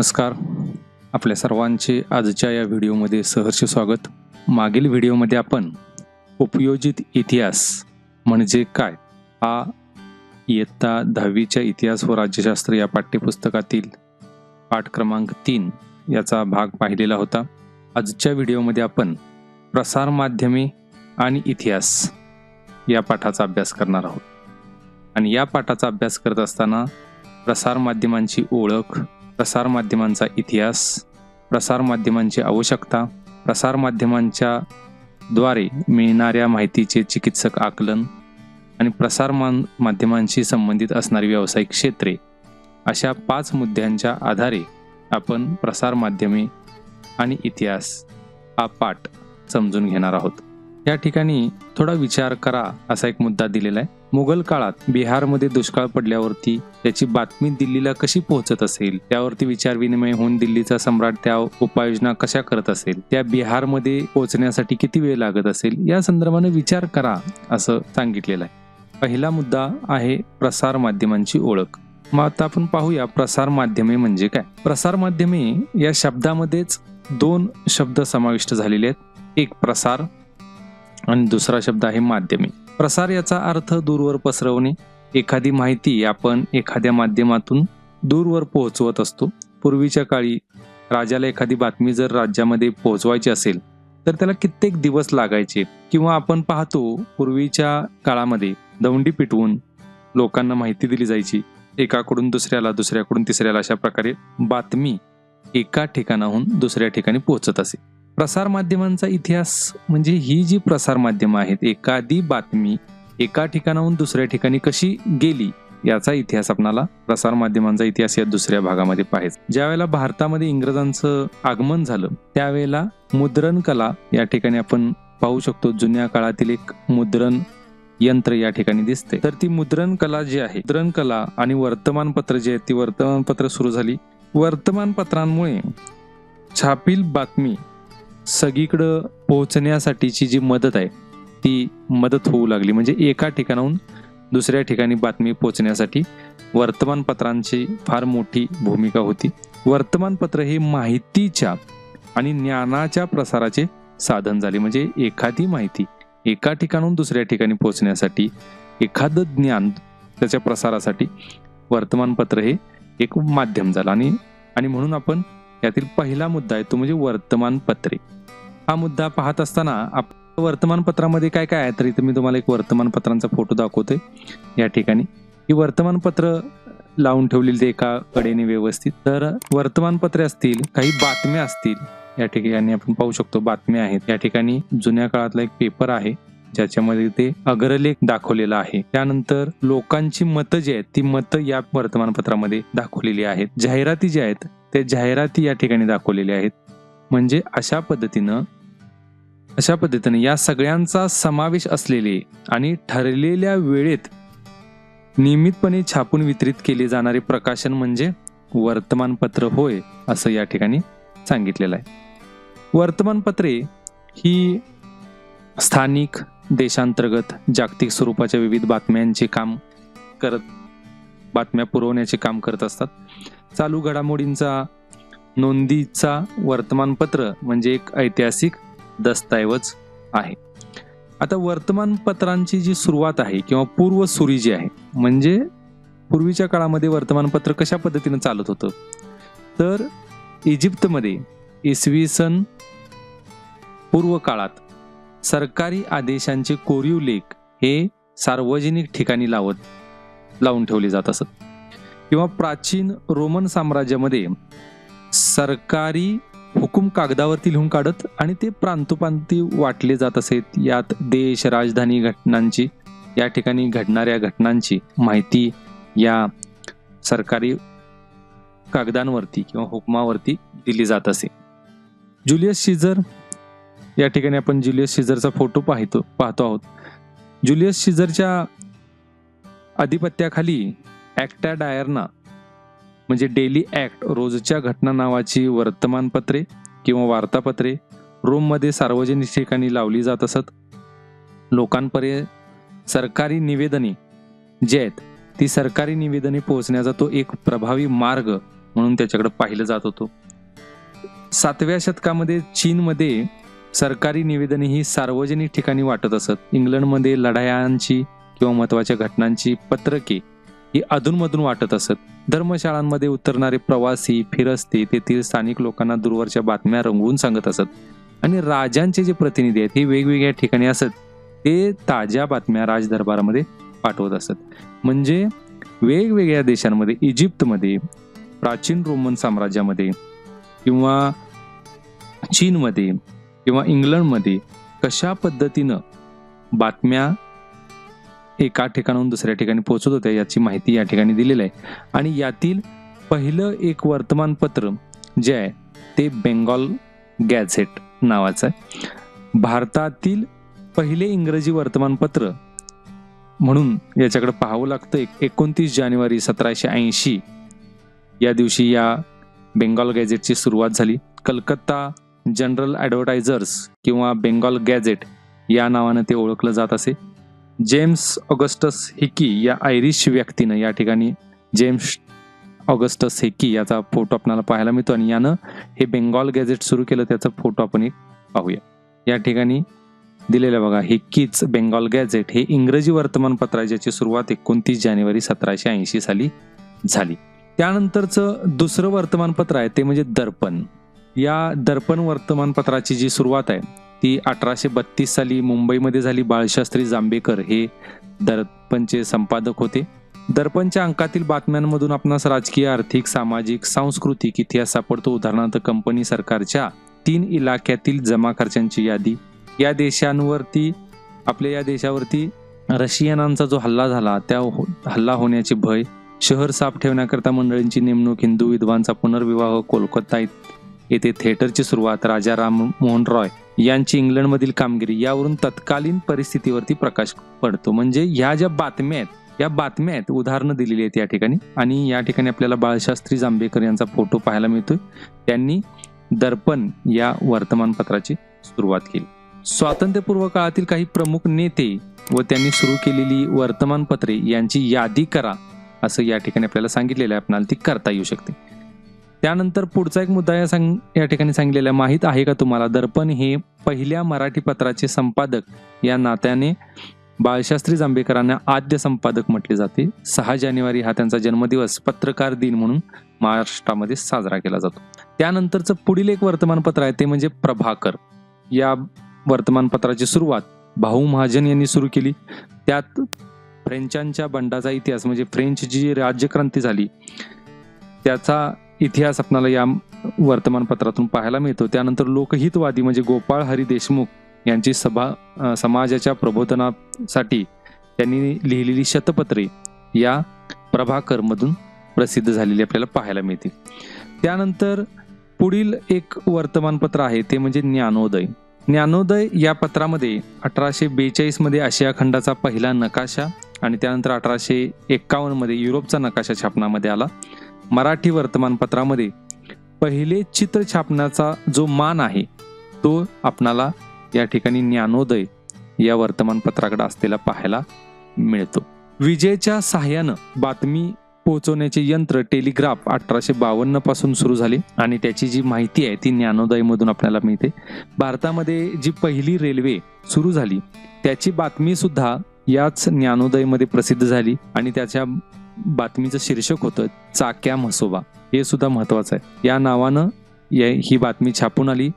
नमस्कार. आपल्या सर्वांचे आजच्या या व्हिडिओमध्ये सहर्ष स्वागत. मागील व्हिडिओमध्ये आपण उपयोजित इतिहास म्हणजे काय? हा इयत्ता दहावीच्या इतिहास व राज्यशास्त्र या पाठ्यपुस्तकातील पाठ क्रमांक तीन याचा भाग पाहिलेला होता. आजच्या व्हिडिओमध्ये आपण प्रसार माध्यमे आणि इतिहास या पाठाचा अभ्यास करणार आहोत. आणि या पाठाचा अभ्यास करत असताना प्रसार माध्यमांची ओळख प्रसार माध्यमांचा इतिहास प्रसार माध्यमांची आवश्यकता प्रसार माध्यमांच्या द्वारे मिळणाऱ्या माहितीचे चिकित्सक आकलन आणि प्रसार मान माध्यमांशी संबंधित असणारी व्यावसायिक क्षेत्रे. अशा पाच मुद्द्यांच्या आधारे आपण प्रसारमाध्यमे आणि इतिहास हा पाठ समजून घेणार आहोत. या ठिकाणी थोडा विचार करा असा एक मुद्दा दिलेला आहे. मुघल काळात बिहारमध्ये दुष्काळ पडल्यावरती त्याची बातमी दिल्लीला कशी पोहोचत असेल त्यावरती विचार विनिमय होऊन दिल्लीचा सम्राट त्या उपाययोजना कशा करत असेल त्या बिहारमध्ये पोहोचण्यासाठी किती वेळ लागत असेल या संदर्भाने विचार करा असं सांगितलेलं आहे. पहिला मुद्दा आहे प्रसार माध्यमांची ओळख. मग आता आपण पाहूया प्रसार माध्यमे म्हणजे काय? प्रसार माध्यमे या शब्दामध्येच दोन शब्द समाविष्ट झालेले आहेत. एक प्रसार आणि दुसरा शब्द आहे माध्यमे. प्रसार याचा अर्थ दूरवर पसरवणे. एखादी माहिती आपण एखाद्या माध्यमातून दूरवर पोहोचवत असतो. पूर्वीच्या काळी राजाला एखादी बातमी जर राज्यामध्ये पोहोचवायची असेल तर त्याला कित्येक दिवस लागायचे. किंवा आपण पाहतो पूर्वीच्या काळामध्ये दौंडी पिटवून लोकांना माहिती दिली जायची. एकाकडून दुसऱ्याला दुसऱ्याकडून तिसऱ्याला अशा प्रकारे बातमी एका ठिकाणाहून दुसऱ्या ठिकाणी पोहोचत असे. प्रसार माध्यमांचा इतिहास म्हणजे ही जी प्रसार माध्यमं आहेत एखादी बातमी एका ठिकाणाहून दुसऱ्या ठिकाणी कशी गेली याचा इतिहास आपणाला प्रसार माध्यमांचा इतिहास या दुसऱ्या भागामध्ये पाहायचा ज्यावेळेला भारतामध्ये इंग्रजांचं आगमन झालं त्यावेळेला मुद्रण कला या ठिकाणी आपण पाहू शकतो. जुन्या काळातील एक मुद्रण यंत्र या ठिकाणी दिसते. तर ती मुद्रण कला जी आहे मुद्रण कला आणि वर्तमानपत्र जे आहेत ती वर्तमानपत्र सुरू झाली. वर्तमानपत्रांमुळे छापील बातमी सगळीकडं पोहोचण्यासाठीची जी मदत आहे ती मदत होऊ लागली. म्हणजे एका ठिकाणाहून दुसऱ्या ठिकाणी बातमी पोहोचण्यासाठी वर्तमानपत्रांची फार मोठी भूमिका होती. वर्तमानपत्र हे माहितीच्या आणि ज्ञानाच्या प्रसाराचे साधन झाले. म्हणजे एखादी माहिती एका ठिकाणून दुसऱ्या ठिकाणी पोहोचण्यासाठी एखादं ज्ञान त्याच्या प्रसारासाठी वर्तमानपत्र हे एक माध्यम झालं. आणि आणि म्हणून आपण यातील पहिला मुद्दा आहे तो म्हणजे वर्तमानपत्रे. हा मुद्दा पाहत असताना आप वर्तमानपत्रामध्ये काय काय आहे? तर इथे मी तुम्हाला एक वर्तमानपत्रांचा फोटो दाखवतोय या ठिकाणी. ही वर्तमानपत्र लावून ठेवलेली ते एका कडेने व्यवस्थित. तर वर्तमानपत्रे असतील काही बातम्या असतील या ठिकाणी आपण पाहू शकतो बातम्या आहेत. या ठिकाणी जुन्या काळातला एक पेपर आहे ज्याच्यामध्ये ते अग्रलेख दाखवलेला आहे. त्यानंतर लोकांची मतं जी आहेत ती मतं या वर्तमानपत्रामध्ये दाखवलेली आहेत. जाहिराती ज्या आहेत त्या जाहिराती या ठिकाणी दाखवलेल्या आहेत. म्हणजे अशा पद्धतीनं अशा पद्धतीने या सगळ्यांचा समावेश असलेले आणि ठरलेल्या वेळेत नियमितपणे छापून वितरित केले जाणारे प्रकाशन म्हणजे वर्तमानपत्र होय असं या ठिकाणी सांगितलेलं आहे. वर्तमानपत्रे ही स्थानिक देशांतर्गत जागतिक स्वरूपाच्या विविध बातम्यांचे काम करत बातम्या पुरवण्याचे काम करत असतात. चालू घडामोडींचा नोंदीचा वर्तमानपत्र म्हणजे एक ऐतिहासिक दस्तऐवज आहे. आता वर्तमानपत्रांची जी सुरुवात आहे किंवा पूर्वसुरी जी आहे म्हणजे पूर्वीच्या काळामध्ये वर्तमानपत्र कशा पद्धतीनं चालत होतं? तर इजिप्तमध्ये इसवी सन पूर्व काळात सरकारी आदेशांचे कोरीव लेख हे सार्वजनिक ठिकाणी लावत लावून ठेवले जात असत. किंवा प्राचीन रोमन साम्राज्यामध्ये सरकारी हुकूम कागदावरती लिहून काढत आणि ते प्रांतोप्रांती वाटले जात असेत यात देश राजधानी घटनांची या ठिकाणी घडणाऱ्या घटनांची माहिती या सरकारी कागदांवरती किंवा हुकमावरती दिली जात असे. जुलियस शिझर या ठिकाणी आपण जुलियस शिझरचा फोटो पाहतो पाहतो आहोत. जुलियस शिजरच्या अधिपत्याखाली ॲक्टा डायरना म्हणजे डेली ॲक्ट रोजच्या घटना नावाची वर्तमानपत्रे किंवा वार्तापत्रे रोममध्ये सार्वजनिक ठिकाणी लावली जात असत. लोकांपर्यंत सरकारी निवेदने जे आहेत ती सरकारी निवेदने पोहोचण्याचा तो एक प्रभावी मार्ग म्हणून त्याच्याकडे पाहिलं जात होतो. सातव्या शतकामध्ये चीनमध्ये सरकारी निवेदने ही सार्वजनिक ठिकाणी वाटत असत. इंग्लंडमध्ये लढायांची किंवा महत्त्वाच्या घटनांची पत्रके ही अधूनमधून वाटत असत. धर्मशाळांमध्ये उतरणारे प्रवासी फिरस्ते तेथील स्थानिक लोकांना दूरवरच्या बातम्या रंगवून सांगत असत. आणि राजांचे जे प्रतिनिधी आहेत हे वेगवेगळ्या ठिकाणी असत ते ताज्या बातम्या राजदरबारामध्ये पाठवत असत. म्हणजे वेगवेगळ्या देशांमध्ये इजिप्तमध्ये प्राचीन रोमन साम्राज्यामध्ये किंवा चीनमध्ये किंवा इंग्लंडमध्ये कशा पद्धतीनं बातम्या एका ठिकाणाहून दुसऱ्या ठिकाणी पोहोचत होत्या याची माहिती या ठिकाणी दिलेली आहे. आणि यातील पहिलं एक वर्तमानपत्र जे आहे ते बेंगॉल गॅझेट नावाचं आहे. भारतातील पहिले इंग्रजी वर्तमानपत्र म्हणून याच्याकडे पाहावं लागतं एक एकोणतीस जानेवारी सतराशे ऐंशी या दिवशी या बेंगॉल गॅझेटची सुरुवात झाली. कलकत्ता जनरल ॲडव्हर्टायझर्स किंवा बेंगॉल गॅझेट या नावानं ते ओळखलं जात असे. जेम्स ऑगस्टस हिकी या आयरिश व्यक्तीनं या ठिकाणी जेम्स ऑगस्टस हिकी याचा फोटो आपल्याला पाहायला मिळतो आणि यानं हे बेंगॉल गॅझेट सुरू केलं त्याचा फोटो आपण एक पाहूया. या ठिकाणी दिलेलं बघा हिक्कीच बेंगॉल गॅझेट हे इंग्रजी वर्तमानपत्र आहे ज्याची सुरुवात एकोणतीस जानेवारी सतराशे ऐंशी साली झाली. त्यानंतरचं दुसरं वर्तमानपत्र आहे ते म्हणजे दर्पण. या दर्पण वर्तमानपत्राची जी सुरुवात आहे ती अठराशे बत्तीस साली मुंबईमध्ये झाली बाळशास्त्री जांभेकर हे दर्पणचे संपादक होते. दर्पणच्या अंकातील बातम्यांमधून आपणास राजकीय आर्थिक सामाजिक सांस्कृतिक इतिहास सापडतो. उदाहरणार्थ कंपनी सरकारच्या तीन इलाक्यातील जमा खर्चांची यादी. या देशांवरती आपल्या या देशावरती रशियनांचा जो हल्ला झाला त्या हो- हल्ला होण्याची भय शहर साफ ठेवण्याकरता मंडळींची नेमणूक हिंदू विधवांचा पुनर्विवाह कोलकाता येथे थिएटरची सुरुवात राजा राम मोहन रॉय यांची इंग्लंडमधील कामगिरी यावरून तत्कालीन परिस्थितीवरती प्रकाश पडतो. म्हणजे ह्या ज्या बातम्या आहेत या बातम्या आहेत उदाहरणं दिलेली आहेत या ठिकाणी. आणि या ठिकाणी आपल्याला बाळशास्त्री जांभेकर यांचा फोटो पाहायला मिळतोय. त्यांनी दर्पण या वर्तमानपत्राची सुरुवात केली. स्वातंत्र्यपूर्व काळातील काही प्रमुख नेते व त्यांनी सुरू केलेली वर्तमानपत्रे यांची यादी करा असं या ठिकाणी आपल्याला सांगितलेलं आहे. आपल्याला ती करता येऊ शकते. त्यानंतर पुढचा एक मुद्दा या सांग या ठिकाणी सांगितलेला माहीत आहे का तुम्हाला? दर्पण हे पहिल्या मराठी पत्राचे संपादक या नात्याने बाळशास्त्री जांभेकरांना आद्य संपादक म्हटले जाते. सहा जानेवारी हा त्यांचा जन्मदिवस पत्रकार दिन म्हणून महाराष्ट्रामध्ये साजरा केला जातो. त्यानंतरचं पुढील एक वर्तमानपत्र आहे ते म्हणजे प्रभाकर. या वर्तमानपत्राची सुरुवात भाऊ महाजन यांनी सुरू केली. त्यात फ्रेंचांच्या बंडाचा इतिहास म्हणजे फ्रेंच जी राज्यक्रांती झाली त्याचा इतिहास आपणाला या वर्तमानपत्रातून पाहायला मिळतो. त्यानंतर लोकहितवादी म्हणजे गोपाळ हरी देशमुख यांची सभा समाजाच्या प्रबोधनासाठी त्यांनी लिहिलेली शतपत्रे या प्रभाकरमधून प्रसिद्ध झालेली आपल्याला पाहायला मिळतील त्यानंतर पुढील एक वर्तमानपत्र आहे ते म्हणजे ज्ञानोदय. ज्ञानोदय या पत्रामध्ये अठराशे बेचाळीसमध्ये आशिया खंडाचा पहिला नकाशा आणि त्यानंतर अठराशे एक्कावन्नमध्ये युरोपचा नकाशा छापण्यामध्ये आला. मराठी वर्तमानपत्रामध्ये पहिले चित्र छापण्याचा जो मान आहे तो आपणाला या ठिकाणी ज्ञानोदय या वर्तमानपत्राकडे असलेला पाहायला मिळतो. विजेच्या सहाय्यानं बातमी पोहोचवण्याचे यंत्र टेलिग्राफ अठराशे बावन्नपासून सुरू झाले आणि त्याची जी माहिती आहे ती ज्ञानोदय मधून आपल्याला मिळते. भारतामध्ये जी पहिली रेल्वे सुरू झाली त्याची बातमी सुद्धा याच ज्ञानोदयमध्ये प्रसिद्ध झाली आणि त्याच्या बातमीचं शीर्षक होतं चाक्या म्हसोबा. हे सुद्धा महत्वाचं आहे. या नावानं या- ही बातमी छापून आली.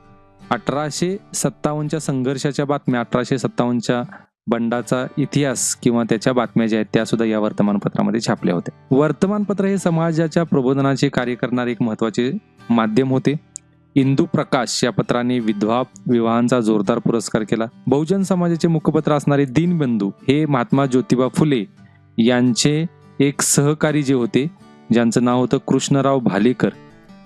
अठराशे सत्तावन्नच्या संघर्षाच्या बातम्या अठराशे सत्तावन्नच्या बंडाचा इतिहास किंवा त्याच्या बातम्या ज्या आहेत त्या सुद्धा या वर्तमानपत्रामध्ये छापल्या होत्या. वर्तमानपत्र हे समाजाच्या प्रबोधनाचे कार्य करणारे एक महत्त्वाचे माध्यम होते. इंदू प्रकाश या पत्राने विधवा विवाहांचा जोरदार पुरस्कार केला. बहुजन समाजाचे मुखपत्र असणारे दीनबंधू हे महात्मा ज्योतिबा फुले यांचे एक सहकारी जे होते ज्यांचं नाव होतं कृष्णराव भालेकर.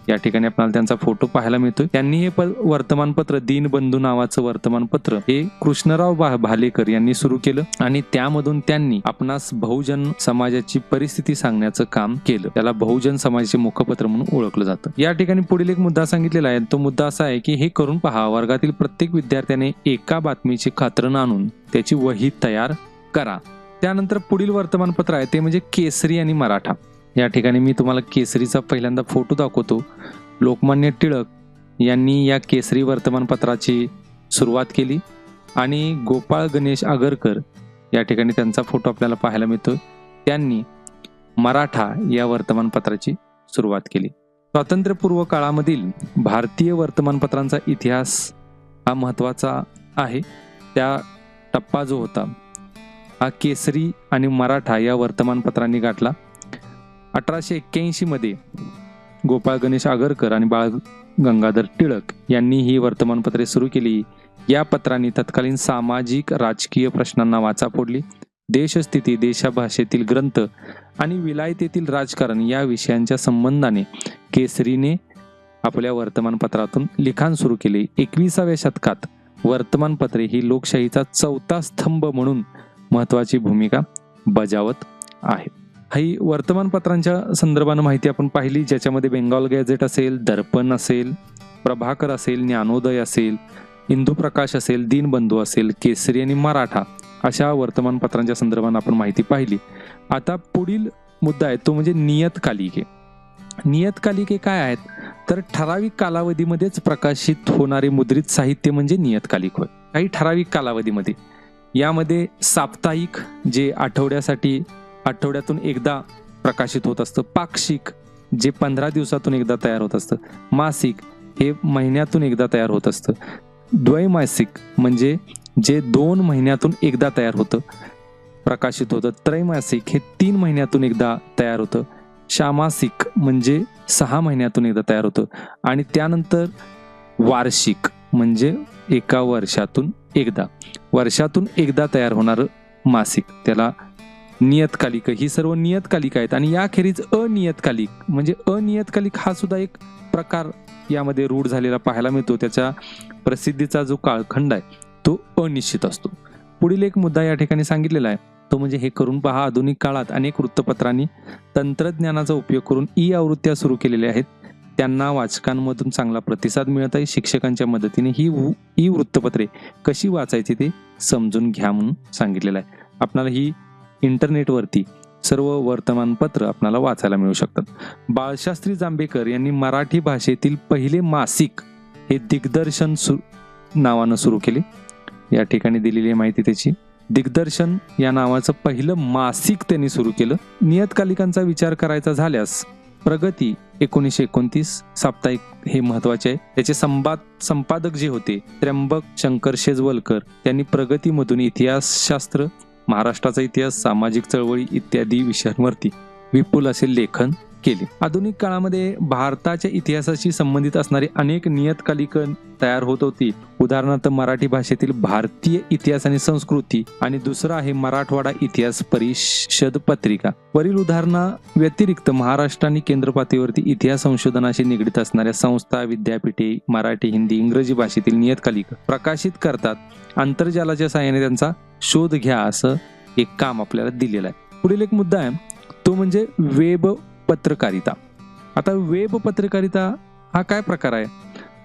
या ठिकाणी आपल्याला त्यांचा फोटो पाहायला मिळतोय. त्यांनी हे प- वर्तमानपत्र दीनबंधू नावाचं वर्तमानपत्र हे कृष्णराव भा- भालेकर यांनी सुरू केलं आणि त्यामधून त्यांनी आपणास बहुजन समाजाची परिस्थिती सांगण्याचं काम केलं. त्याला बहुजन समाजाचे मुखपत्र म्हणून ओळखलं जातं. या ठिकाणी पुढील एक मुद्दा सांगितलेला आहे. तो मुद्दा असा आहे की हे करून पहा वर्गातील प्रत्येक विद्यार्थ्याने एका बातमीची खात्रण आणून त्याची वही तयार करा. त्यानंतर पुढील वर्तमानपत्र आहे ते म्हणजे केसरी आणि मराठा. या ठिकाणी मी तुम्हाला केसरीचा पहिल्यांदा फोटो दाखवतो. लोकमान्य टिळक यांनी या केसरी वर्तमानपत्राची सुरुवात केली आणि गोपाळ गणेश आगरकर या ठिकाणी त्यांचा फोटो आपल्याला पाहायला मिळतो त्यांनी मराठा या वर्तमानपत्राची सुरुवात केली. स्वातंत्र्यपूर्व काळामधील भारतीय वर्तमानपत्रांचा इतिहास हा महत्त्वाचा आहे. त्या टप्पा जो होता हा केसरी आणि मराठा या वर्तमानपत्रांनी गाठला. अठराशे एक्क्याऐंशीमध्ये गोपाळ गणेश आगरकर आणि बाळ गंगाधर टिळक यांनी ही वर्तमानपत्रे सुरू केली. या पत्रांनी तत्कालीन सामाजिक राजकीय प्रश्नांना वाचा फोडली. देशस्थिती देशाभाषेतील ग्रंथ आणि विलायतेतील राजकारण या विषयांच्या संबंधाने केसरीने आपल्या वर्तमानपत्रातून लिखाण सुरू केले. एकविसाव्या शतकात वर्तमानपत्रे ही लोकशाहीचा चौथा स्तंभ म्हणून महत्त्वाची भूमिका बजावत आहे. ही वर्तमानपत्रांच्या संदर्भानं माहिती आपण पाहिली ज्याच्यामध्ये बेंगॉल गॅझेट असेल दर्पण असेल प्रभाकर असेल ज्ञानोदय असेल इंदू प्रकाश असेल दीनबंधू असेल केसरी आणि मराठा अशा वर्तमानपत्रांच्या संदर्भानं आपण माहिती पाहिली. आता पुढील मुद्दा आहे तो म्हणजे नियतकालिके. नियतकालिके काय आहेत? तर ठराविक कालावधीमध्येच प्रकाशित होणारे मुद्रित साहित्य म्हणजे नियतकालिक होय. काही ठराविक कालावधीमध्ये यामध्ये साप्ताहिक जे आठवड्यासाठी आठवड्यातून एकदा प्रकाशित होत असतं. पाक्षिक जे पंधरा दिवसातून एकदा तयार होत असतं. मासिक हे महिन्यातून एकदा तयार होत असतं. द्वैमासिक म्हणजे जे दोन महिन्यातून एकदा तयार होतं प्रकाशित होतं. त्रैमासिक हे तीन महिन्यातून एकदा तयार होतं. शामासिक म्हणजे सहा महिन्यातून एकदा तयार होतं. आणि त्यानंतर वार्षिक. म्हणजे एका वर्षातून एकदा. वर्षातून एकदा तयार होणारं मासिक. त्याला नियतकालिक ही सर्व नियतकालिक आहेत आणि याखेरीज अनियतकालिक. म्हणजे अनियतकालिक हा सुद्धा एक प्रकार यामध्ये रूढ झालेला पाहायला मिळतो. त्याच्या प्रसिद्धीचा जो काळखंड आहे तो अनिश्चित असतो. पुढील एक मुद्दा या ठिकाणी सांगितलेला आहे. तो म्हणजे हे करून पहा आधुनिक काळात अनेक वृत्तपत्रांनी तंत्रज्ञानाचा उपयोग करून ई आवृत्त्या सुरू केलेल्या आहेत. त्यांना वाचकांमधून चांगला प्रतिसाद मिळत आहे. शिक्षकांच्या मदतीने ही वु- ई वृत्तपत्रे कशी वाचायची ते समजून घ्या म्हणून सांगितलेलं आहे. आपणाला ही इंटरनेटवरती सर्व वर्तमानपत्र आपल्याला वाचायला मिळू शकतात. बाळशास्त्री जांभेकर यांनी मराठी भाषेतील पहिले मासिक हे दिग्दर्शन सु नावानं सुरू केले. या ठिकाणी दिलेली आहे माहिती त्याची. दिग्दर्शन या नावाचं पहिलं मासिक त्यांनी सुरू केलं. नियतकालिकांचा विचार करायचा झाल्यास प्रगती एकोणीसशे एकोणतीस साप्ताहिक हे महत्त्वाचे आहे. त्याचे संपाद संपादक जे होते त्र्यंबक शंकर शेजवलकर त्यांनी प्रगतीमधून इतिहासशास्त्र महाराष्ट्राचा इतिहास सामाजिक चळवळी इत्यादी विषयांवरती विपुल असे लेखन केले. आधुनिक काळामध्ये भारताच्या इतिहासाशी संबंधित असणारी अनेक नियतकालिक तयार होत होती. उदाहरणार्थ मराठी भाषेतील भारतीय इतिहास आणि संस्कृती आणि दुसरं आहे मराठवाडा इतिहास परिषद पत्रिका. वरील उदाहरणा व्यतिरिक्त महाराष्ट्र आणि केंद्र पातळीवरती इतिहास संशोधनाशी निगडीत असणाऱ्या संस्था विद्यापीठे मराठी हिंदी इंग्रजी भाषेतील नियतकालिक प्रकाशित करतात. आंतरजालाच्या सहाय्याने त्यांचा शोध घ्या असं एक काम आपल्याला दिलेलं आहे. पुढील एक मुद्दा आहे. तो म्हणजे वेब पत्रकारिता. आता वेब पत्रकारिता हा काय प्रकार आहे?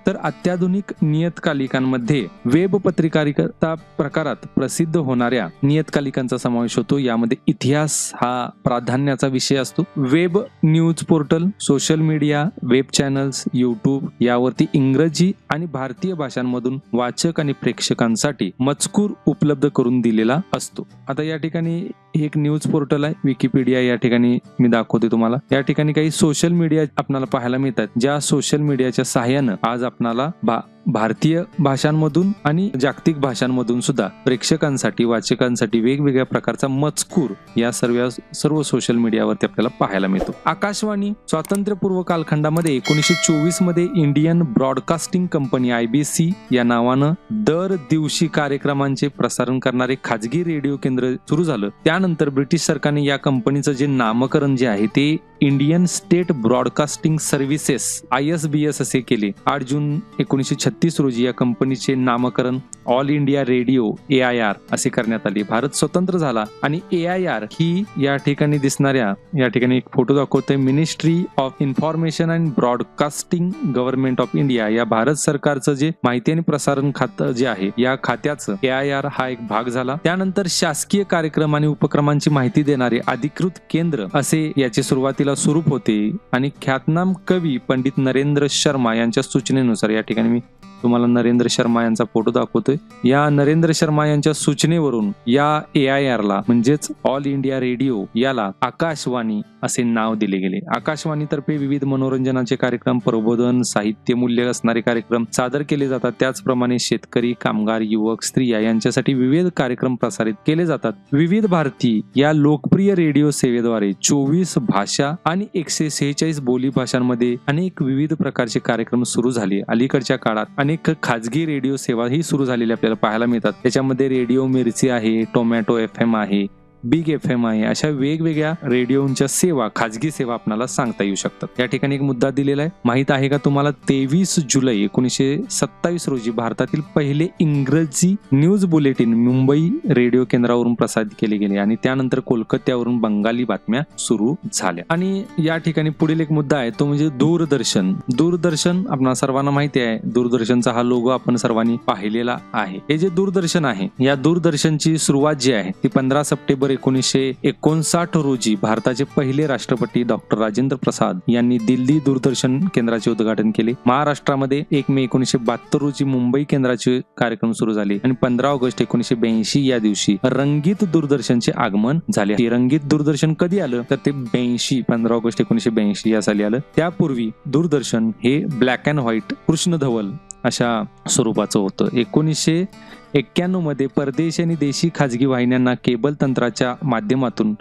तर अत्याधुनिक नियतकालिकांमध्ये वेब पत्रकारिता प्रकारात प्रसिद्ध होणाऱ्या नियतकालिकांचा समावेश होतो. यामध्ये इतिहास हा प्राधान्याचा विषय असतो. Web news portal social media web channels YouTube यावरती इंग्रजी आणि भारतीय भाषांमधून वाचक आणि प्रेक्षकांसाठी मजकूर उपलब्ध करून दिलेला असतो. आता या ठिकाणी एक न्यूज पोर्टल आहे. विकिपीडिया या ठिकाणी मी दाखवते तुम्हाला. या ठिकाणी काही सोशल मीडिया आपल्याला पाहायला मिळतात. ज्या सोशल मीडियाच्या सहाय्यानं आज आपणाला भा भारतीय भाषांमधून आणि जागतिक भाषांमधून सुद्धा प्रेक्षकांसाठी वाचकांसाठी वेगवेगळ्या प्रकारचा मजकूर या सर्व सर्व सोशल मीडियावरती आपल्याला पाहायला मिळतो. आकाशवाणी स्वातंत्र्यपूर्व कालखंडामध्ये एकोणीसशे चोवीसमध्ये इंडियन ब्रॉडकास्टिंग कंपनी आयबीसी या नावानं दर दिवशी कार्यक्रमांचे प्रसारण करणारे खाजगी रेडिओ केंद्र सुरू झालं. त्यानंतर ब्रिटिश सरकारने या कंपनीचं जे नामकरण जे आहे ते Indian state broadcasting services I S B S असे केले. आठ जून एकोणीसशे छत्तीस रोजी या कंपनीचे नामकरण All India Radio A I R असे करण्यात आले. भारत स्वतंत्र झाला आणि ए आय आर ही या ठिकाणी दिसणाऱ्या या ठिकाणी एक फोटो दाखवतोय. Ministry of Information and Broadcasting Government of India या भारत सरकारचं जे माहिती आणि प्रसारण खातं जे आहे या खात्याचं ए आय आर हा एक भाग झाला. त्यानंतर शासकीय कार्यक्रम आणि उपक्रमांची माहिती देणारे अधिकृत केंद्र असे याचे सुरुवातीला स्वरूप होते. आणि ख्यातनाम कवी पंडित नरेंद्र शर्मा यांच्या सूचनेनुसार या ठिकाणी मी तुम्हाला नरेंद्र शर्मा यांचा फोटो दाखवतोय. या नरेंद्र शर्मा यांच्या सूचनेवरून या ए आय आर ला म्हणजेच ऑल इंडिया रेडिओ याला आकाशवाणी असे नाव दिले गेले. आकाशवाणीतर्फे विविध मनोरंजनाचे कार्यक्रम प्रबोधन साहित्य मूल्य असणारे कार्यक्रम सादर केले जातात. त्याचप्रमाणे शेतकरी कामगार युवक स्त्रिया यांच्यासाठी विविध कार्यक्रम प्रसारित केले जातात. विविध भारती या लोकप्रिय रेडिओ सेवेद्वारे चोवीस भाषा आणि एकशे सेहेचाळीस बोली भाषांमध्ये अनेक विविध प्रकारचे कार्यक्रम सुरू झाले. अलीकडच्या काळात अनेक खाजगी रेडिओ सेवा ही सुरू झालेली आपल्याला पाहायला मिळतात. त्याच्यामध्ये रेडिओ मिरची आहे टोमॅटो एफ एम आहे बिग एफ एम आहे. अशा वेगवेगळ्या रेडिओच्या सेवा खाजगी सेवा आपल्याला सांगता येऊ शकतात. या ठिकाणी एक मुद्दा दिलेला आहे. माहीत आहे का तुम्हाला? तेवीस जुलै एकोणीसशे सत्तावीस रोजी भारतातील पहिले इंग्रजी न्यूज बुलेटिन मुंबई रेडिओ केंद्रावरून प्रसारित केले गेले आणि त्यानंतर कोलकात्यावरून बंगाली बातम्या सुरू झाल्या. आणि या ठिकाणी पुढील एक मुद्दा आहे. तो म्हणजे दूरदर्शन. दूरदर्शन आपणा सर्वांना माहिती आहे. दूरदर्शनचा हा लोगो आपण सर्वांनी पाहिलेला आहे. हे जे दूरदर्शन आहे या दूरदर्शनची सुरुवात जी आहे ती पंधरा सप्टेंबर एकोणीसशे एकोणसाठ रोजी भारताचे पहिले राष्ट्रपती डॉक्टर राजेंद्र प्रसाद यांनी दिल्ली दूरदर्शन केंद्राचे उद्घाटन केले. महाराष्ट्रामध्ये एक मे एकोणीसशे बहात्तर रोजी मुंबई केंद्राचे कार्यक्रम सुरू झाले आणि पंधरा ऑगस्ट एकोणीसशे ब्याऐंशी या दिवशी रंगीत दूरदर्शनचे आगमन झाले. रंगीत दूरदर्शन कधी आलं? तर ते ब्याऐंशी पंधरा ऑगस्ट एकोणीसशे ब्याऐंशी या साली आलं. त्यापूर्वी दूरदर्शन हे ब्लॅक अँड व्हाईट कृष्ण धवल अशा स्वरूपाचं होतं. एकोणीसशे एक्क्याण्णवमध्ये परदेशी आणि देशी खाजगी वाहिन्यांना केबल तंत्राच्या माध्यमातून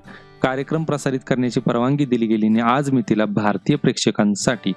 कार्यक्रम प्रसारित करण्याची परवानगी दिली गेली आणि आज मितीला भारतीय प्रेक्षकांसाठी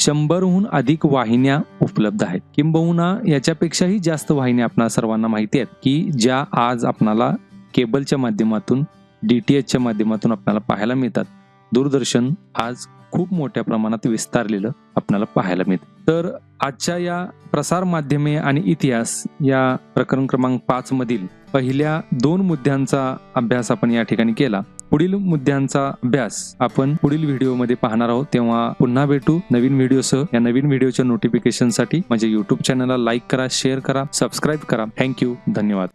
शंभरहून अधिक वाहिन्या उपलब्ध आहेत. किंबहुना याच्यापेक्षाही जास्त वाहिन्या आपणा सर्वांना माहिती आहेत की ज्या आज आपणाला केबलच्या माध्यमातून डी टी एचच्या माध्यमातून आपल्याला पाहायला मिळतात. दूरदर्शन आज खूप मोठ्या प्रमाणात विस्तारलेलं आपल्याला पाहायला मिळतं. तर आजच्या या प्रसार माध्यमे आणि इतिहास या प्रकरण क्रमांक पाच मधील पहिल्या दोन मुद्द्यांचा अभ्यास आपण या ठिकाणी केला. पुढील मुद्द्यांचा अभ्यास आपण पुढील व्हिडिओमध्ये पाहणार आहोत. तेव्हा पुन्हा भेटू नवीन व्हिडिओसह. या नवीन व्हिडिओच्या नोटिफिकेशनसाठी माझ्या युट्यूब चॅनलला लाईक करा शेअर करा सबस्क्राईब करा. थँक्यू धन्यवाद.